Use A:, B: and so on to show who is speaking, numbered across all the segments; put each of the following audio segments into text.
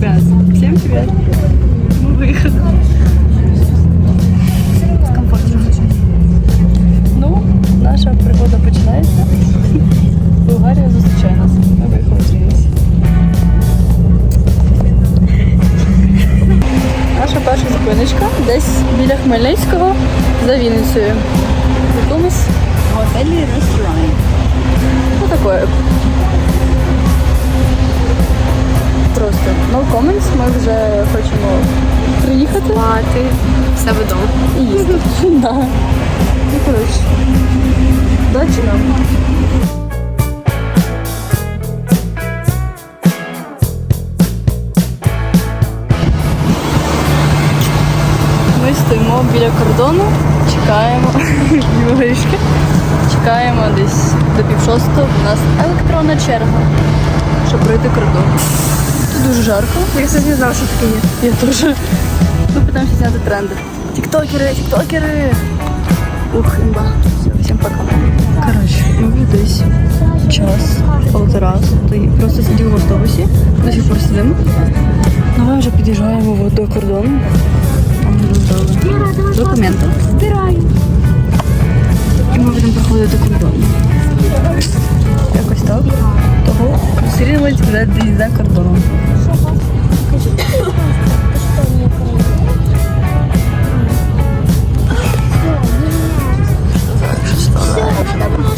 A: Ребят, всем привет. Мы выехали. Комфортом. Ну, наша пригода починається. Болгарія зустрічає нас. Ми виїхали звідси. Наша перша зупиночка десь біля Хмельницького за Вінницею. Готумось.
B: Готель і ресторан.
A: Ну такое. No comments. Ми вже хочемо приїхати.
B: Плати. Все вдома.
A: і їсти. Да. Ну, коротше. Дачі нам. Ми стоїмо біля кордону, чекаємо горішки. Чекаємо десь до пів шостого. У нас електронна черга, щоб пройти кордон. Дуже жарко.
B: Я кстати, не знав, що таке є.
A: Я теж. Ми питаємося зняти тренди. Тіктокери, тіктокери. Ух, імба. Все, всім пока. Коротше, вже десь час, полтора, просто сиділи в автобусі, до сих пор сидимо. Ну ми вже під'їжджаємо до кордону. Документи.
B: Збираю.
A: І ми будемо проходити кордон. Якось так. Того зустрілись вже десь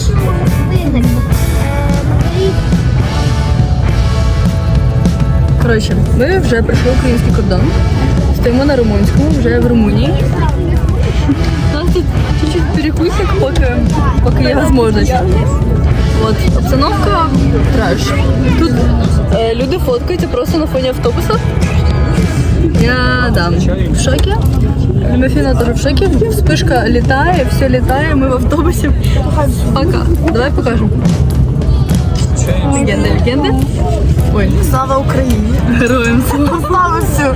A: кордоном. Коротше, ми вже пройшли український кордон. Стоїмо на румунському, вже в Румунії. Нас тут чуть-чуть перекусик, поки, поки є можливість. От, обстановка треш. Тут е, люди фоткаються просто на фоні автобуса. Я да, в шокі. Лімофіна теж в шокі. Вспишка літає, все літає, ми в автобусі. Пока. Давай покажемо. Легенди, легенди. Ой,
B: Слава Україні.
A: героям слава.
B: Слава всю.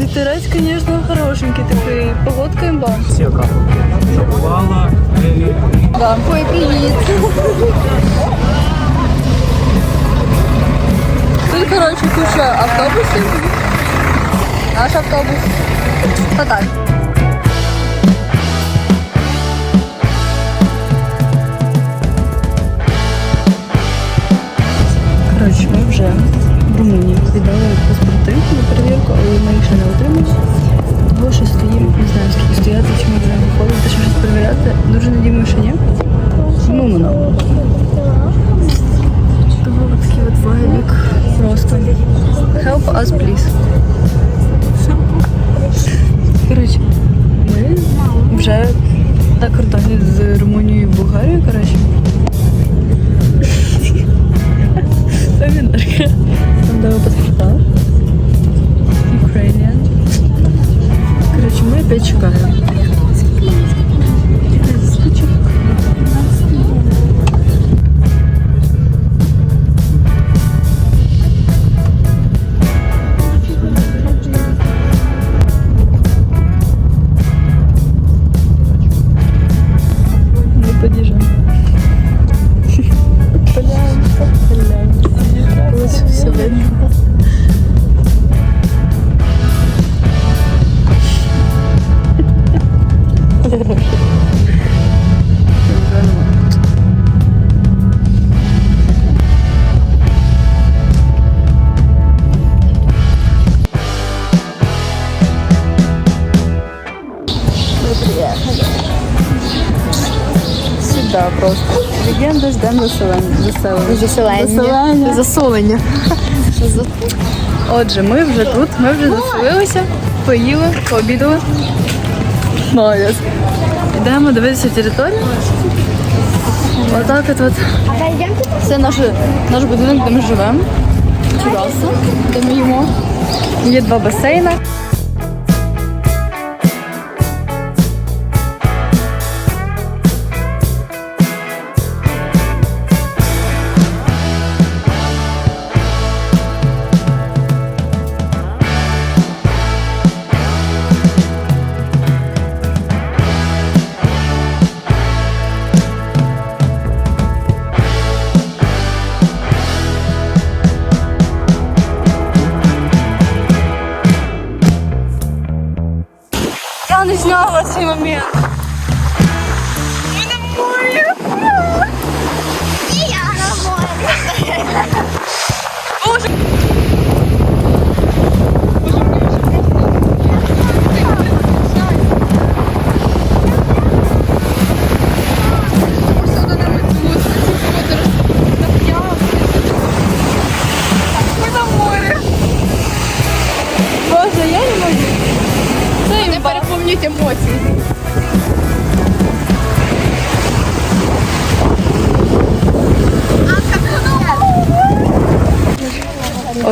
A: Вітерець, звісно, хорошенький такий. Погодка імба.
C: Бувала
A: Да. Ой, привіт. Тут, коротше, куча автобусів. Наш автобус. Та так. Коротше, ми вже в Румунії віддали паспорти на перевірку, але ми їх ще не отримали. Того, що стоїмо, не знаю, скільки стояти, чи ми будемо виходити, що щось перевіряти. Дуже надіємо, що ні. Ну, ну, заселення. Заселення.
B: Засолення.
A: Отже, ми вже тут, ми вже заселилися, поїли, пообідали. Молодець. Йдемо дивитися територію. Отак от, от. Це наш, наш будинок, де ми живемо. Тераса, де ми їмо. Є два басейни. 你们没。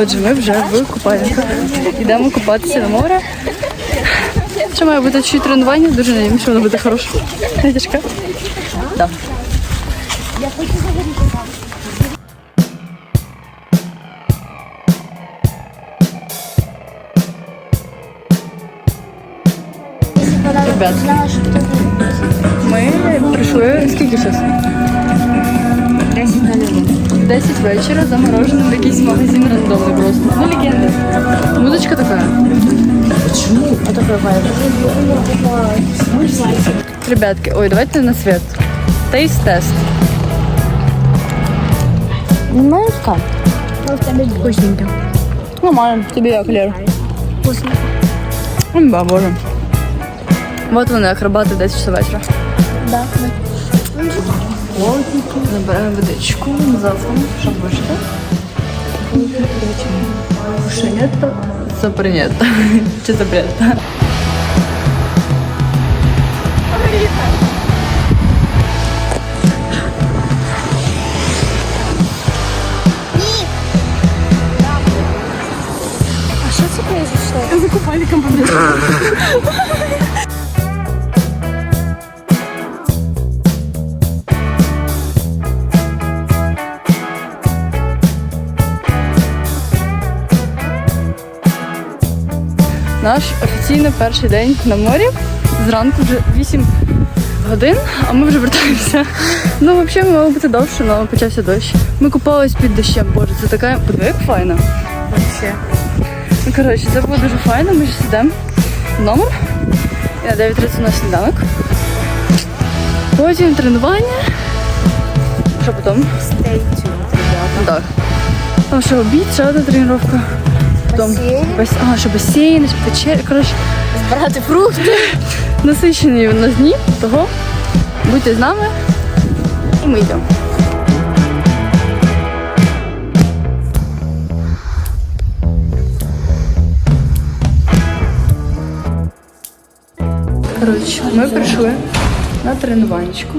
A: Отже, ми вже в купальниках. Йдемо купатися на море. Ще має бути чуть тренування, дуже надіюсь, що воно буде хороше. Не тяжке? Так. Ребят, ми прийшли скільки зараз?
B: 10 на 1.
A: 10 вечора заморожений в якийсь магазин рандомний просто. Ну, легенда. Музичка така.
B: А то бывает.
A: Ребятки, ой, давайте на свет. Тейст-тест.
B: Немножко. Вкусненько.
A: Нормально. Тобі як, Лера?
B: Вкусно.
A: Ба, боже. Вот вони, акробати 10 часов вечора.
B: Да.
A: Забираємо водичку, завтра, щоб вийшли. Шинетто. Сопринетто. Чи запрето?
B: А що
A: Наш офіційно перший день на морі. Зранку вже 8 годин, а ми вже вертаємося. Ну, взагалі, мало бути довше, але почався дощ. Ми купались під дощем. Боже, це така подиви, як файно.
B: Вообще.
A: Ну, коротше, це було дуже файно. Ми зараз йдемо в номер. На 9.30 на сніданок. Потім тренування. Що потім?
B: Tuned, ребята.
A: Так. Там ще обід, ще одна тренування. Потім
B: Басейн.
A: бас... А, ще басейн, ще вечеря. Коротше,
B: Збирати фрукти.
A: насичені в нас дні, того будьте з нами і ми йдемо. Коротше, ми прийшли на тренуванечку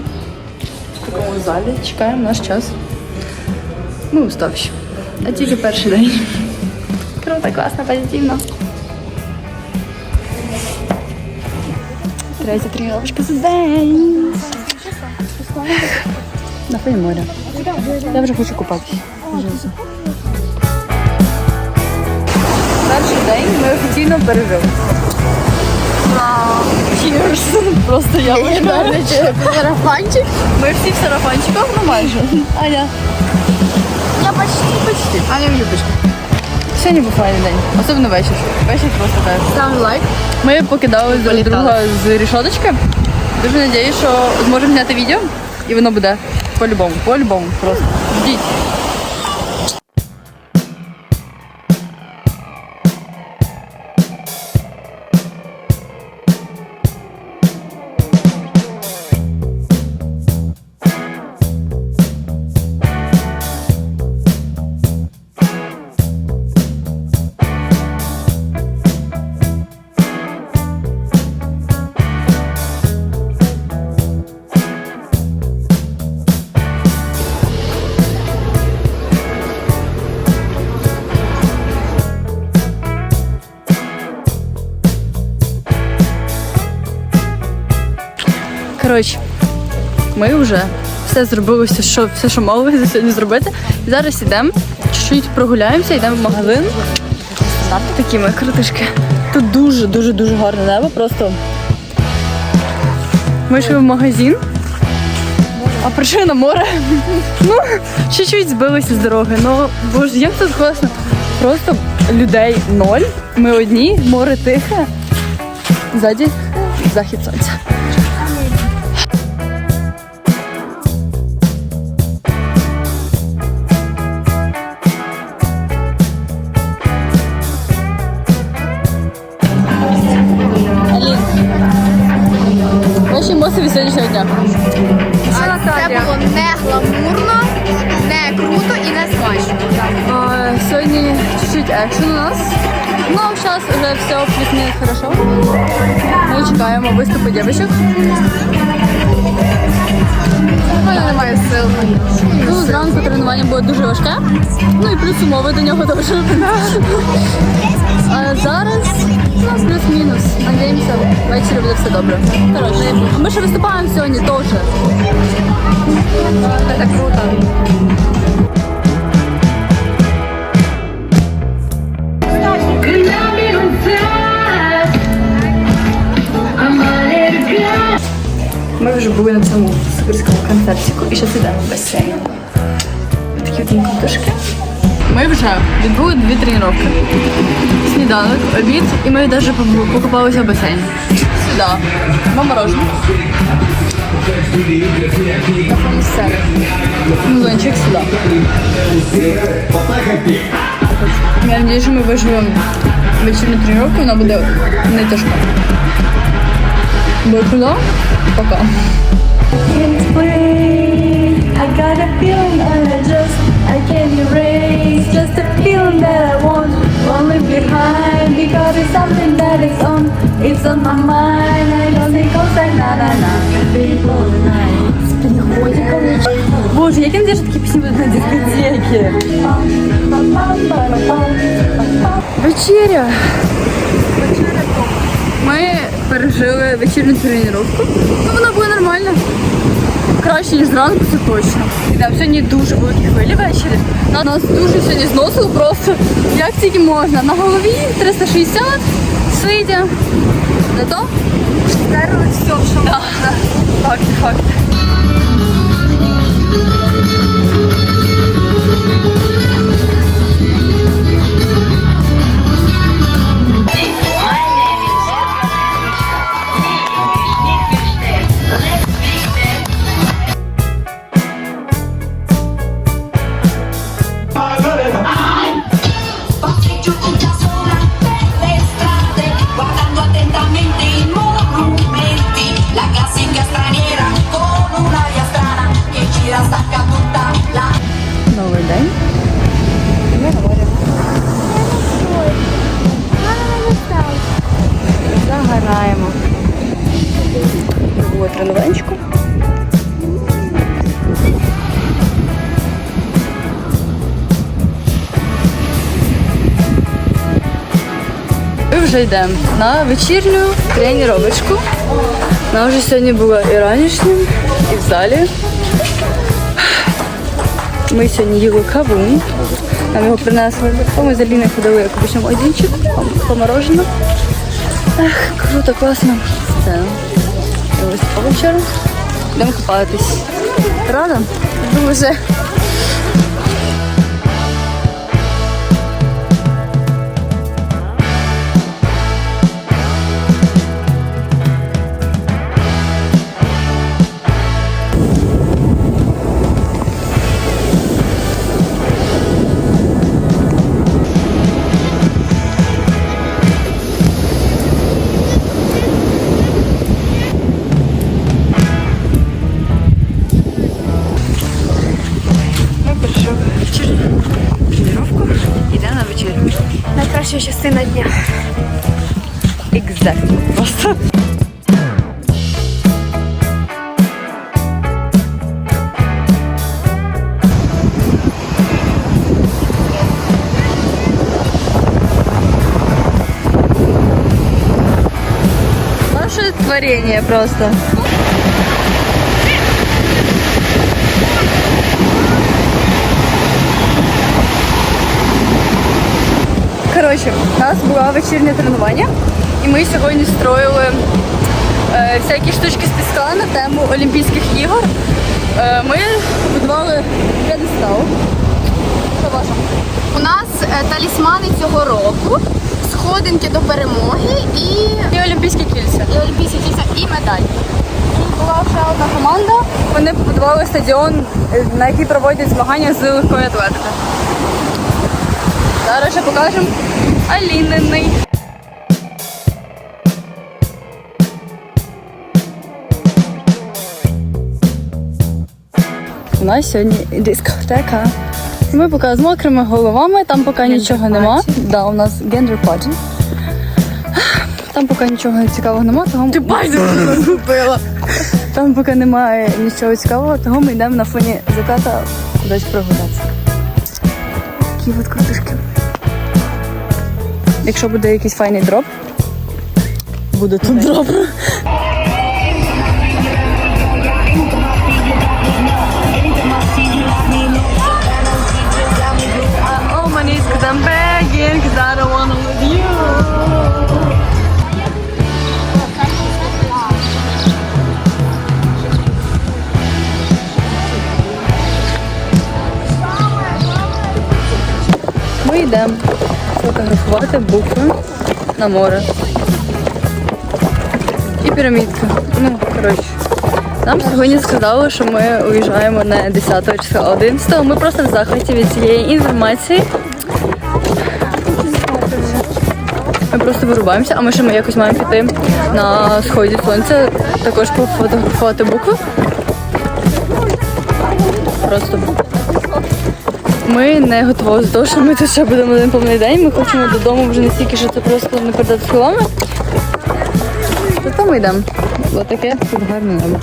A: в такому залі. Чекаємо наш час. Ми уставші. А тільки перший день. Круто, класно, позитивно. Третя тренировочка за день. На фоні моря. Я вже хочу купатися. Перший день ми офіційно пережили. Cheers! Просто я виграла.
B: Сарафанчик.
A: Ми всі в сарафанчиках, ну майже. Аня.
B: Я почти, почти. Аня в юбочку.
A: Сьогодні був файний день, особливо вечір. Вечір просто так.
B: Ставим лайк.
A: Ми покидали друг друга з рішоточки. Дуже сподіваюся, що зможемо зняти відео і воно буде по-любому, по-любому просто. Ждіть. Коротше, ми вже все зробили, все, що, все, що мали за сьогодні зробити. І зараз йдемо, чуть-чуть прогуляємося, йдемо в магазин. Такі ми крутишки. Тут дуже, дуже, дуже гарне небо. Просто ми йшли в магазин, а прийшли на море. Ну, чуть-чуть збилися з дороги. Ну, боже, як тут класно. Просто людей ноль. Ми одні, море тихе. Ззаді захід сонця. Ваші емоції сьогоднішнього дня.
B: Це було не гламурно, не круто і не смачно.
A: А, Сьогодні чуть-чуть екшен у нас. Ну, зараз вже все плюс-мінус хорошо. Ми чекаємо виступу
B: мене немає сил.
A: Ну, зранку тренування було дуже важке. Ну і плюс умови до нього теж. А зараз ну, плюс-мінус. Надіємося, ввечері буде все добре. Коротше, ми ще виступаємо сьогодні теж.
B: Це круто.
A: Ми вже були на цьому суперському концертику і зараз йдемо в басейн. Такі кутушки. Ми вже відбули дві тренування. Сніданок, обід, і ми навіть покупалися в басейні. Сюди. Сцени. Музончик сюди. Я надіюсь, що ми виживемо вечірню тренування, вона буде не тяжка. Бо куди? Пока.
D: I got a feeling I just I can't erase.
A: Боже, я що такі пісні будуть на дискотеки. Вечеря. Тренування. Ну, вона була нормальна. Краще, ніж зранку, це точно. І там сьогодні дуже великі хвилі ввечері. На- Нас дуже сьогодні зносило просто як тільки можна. На голові 360, сидя. Не то? Стерли все, що можна. Факт, факт. Вже йдемо на вечірню тренувачку. Вона вже сьогодні була і ранішнім, і в залі. Ми сьогодні їли кавун. Нам його принесли. Ми з Аліною ходили як обичному одінчик, по морожену. Ех, круто, класно. Це ось по вечору. Йдемо купатись. Рада? Дуже. Exactly. Просто. Наше творение просто. Коротше, у нас було вечірнє тренування, і ми сьогодні строїли е, всякі штучки з піска на тему Олімпійських ігор. Е, ми будували п'єдестал.
B: У нас е, талісмани цього року сходинки до перемоги і,
A: І олімпійські кільця.
B: і олімпійські кільця, і медаль.
A: І була ще одна команда. Вони побудували стадіон, на який проводять змагання з легкої атлетики. Зараз ще покажемо Аліниний. У нас сьогодні дискотека. Ми поки з мокрими головами, там поки нічого нема. Да, у нас гендер парті. Там поки нічого цікавого нема, того ти купила. Там поки немає нічого цікавого, того ми йдемо на фоні заката кудись прогулятися. Такі от крутишки. Якщо буде якийсь файний дроп, буде тут дроп. I'm begging, cause I don't wanna lose you. Ми йдемо фотографувати букви на море. І пірамідка. Ну, коротше. Нам сьогодні сказали, що ми уїжджаємо не 10 числа, 11. Ми просто в захваті від цієї інформації. Просто вирубаємося, а ми ще ми якось маємо піти на сході сонця, також пофотографувати букви. Просто ми не готові до того, що ми тут ще будемо один повний день. Ми хочемо додому вже настільки, що це просто не передати словами. Зато ми йдемо. Таке тут гарне небо.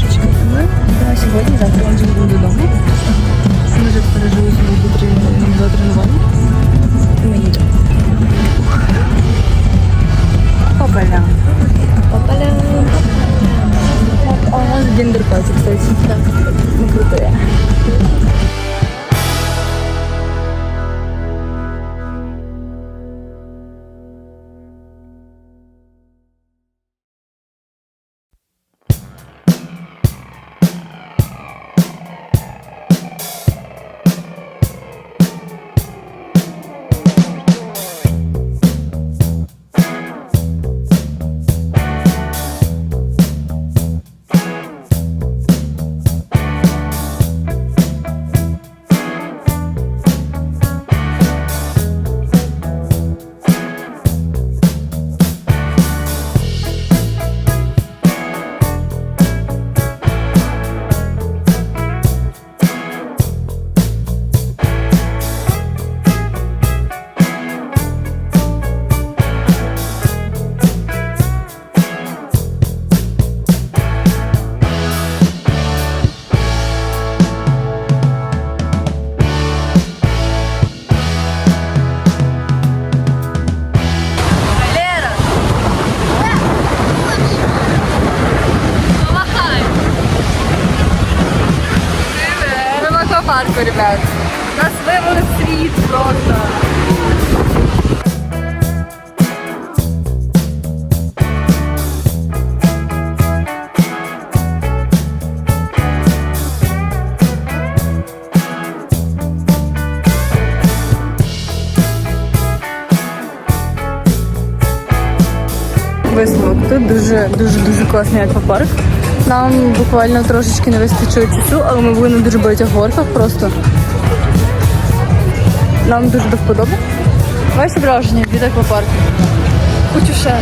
A: Трошечки. Ми йдемо сьогодні, завтра ми додому. Ми вже пережили сьогодні два тренування. Аквапарку, ребят. Нас вивели світ просто. Висновок. Тут дуже дуже дуже класний аквапарк. Нам буквально трошечки не вистачило часу, але ми були на дуже багатьох горках просто. Нам дуже до вподоби. Ваші враження від аквапарку. Хочу ще.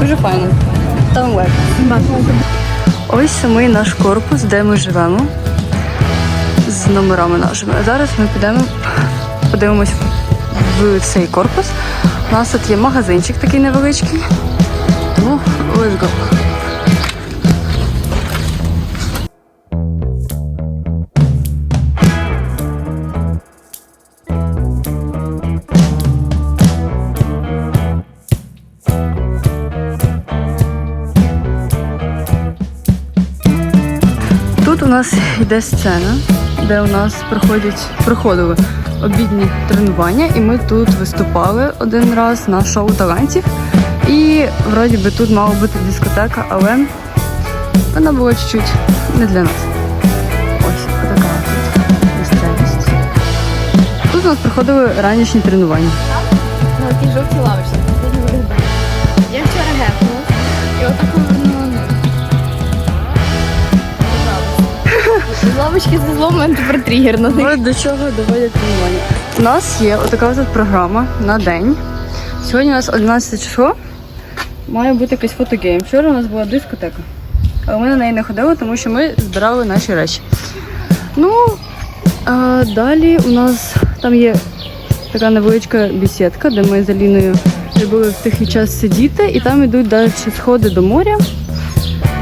A: Дуже файно. Там лайк. Ось самий наш корпус, де ми живемо. З номерами нашими. А зараз ми підемо, подивимось в цей корпус. У нас тут є магазинчик такий невеличкий. Тому let's go. Нас йде сцена, де у нас проходять, проходили обідні тренування, і ми тут виступали один раз на шоу талантів. І вроді би тут мала бути дискотека, але вона була чуть-чуть не для нас. Ось така місцевість. Тут у нас проходили ранішні тренування.
B: На тій жовтій лавочці. Лавочки з злом мене
A: до чого доводять тренування. У нас є отака тут програма на день. Сьогодні у нас 11 число. Має бути якийсь фотогейм. Вчора у нас була дискотека. Але ми на неї не ходили, тому що ми збирали наші речі. Ну, а далі у нас там є така невеличка бесідка, де ми з Аліною любили в тихий час сидіти, і там йдуть далі сходи до моря.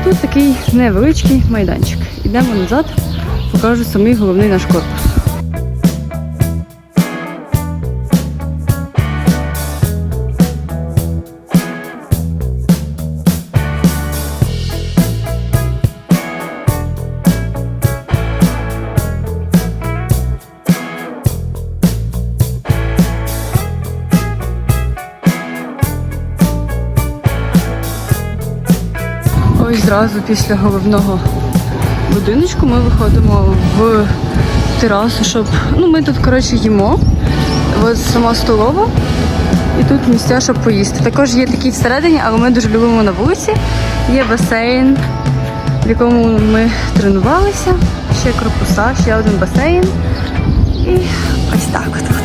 A: Тут такий невеличкий майданчик. Йдемо назад, покажу самий головний наш корпус. Ось зразу після головного будиночку ми виходимо в терасу, щоб. Ну, ми тут, коротше, їмо. Ось сама столова. І тут місця, щоб поїсти. Також є такі всередині, але ми дуже любимо на вулиці. Є басейн, в якому ми тренувалися. Ще корпуса, ще один басейн. І ось так тут.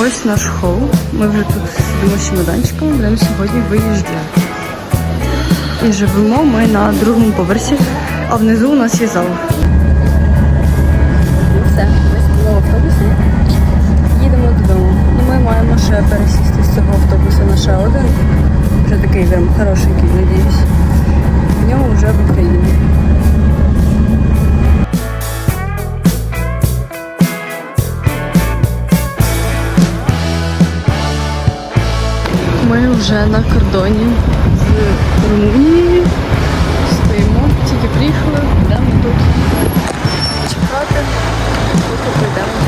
A: Ось наш хол. Ми вже тут сидимо з чемоданчиками, будемо сьогодні виїжджати. І живемо ми на другому поверсі, а внизу у нас є зал. Все, ми сидимо в автобусі. Їдемо додому. Ну, ми маємо ще пересісти з цього автобуса на ще один. Вже такий прям хорошенький, надіюсь. В ньому вже в Україні. ми вже на кордоні з Румунією. Стоїмо, тільки приїхали, йдемо тут чекати, поки прийдемо.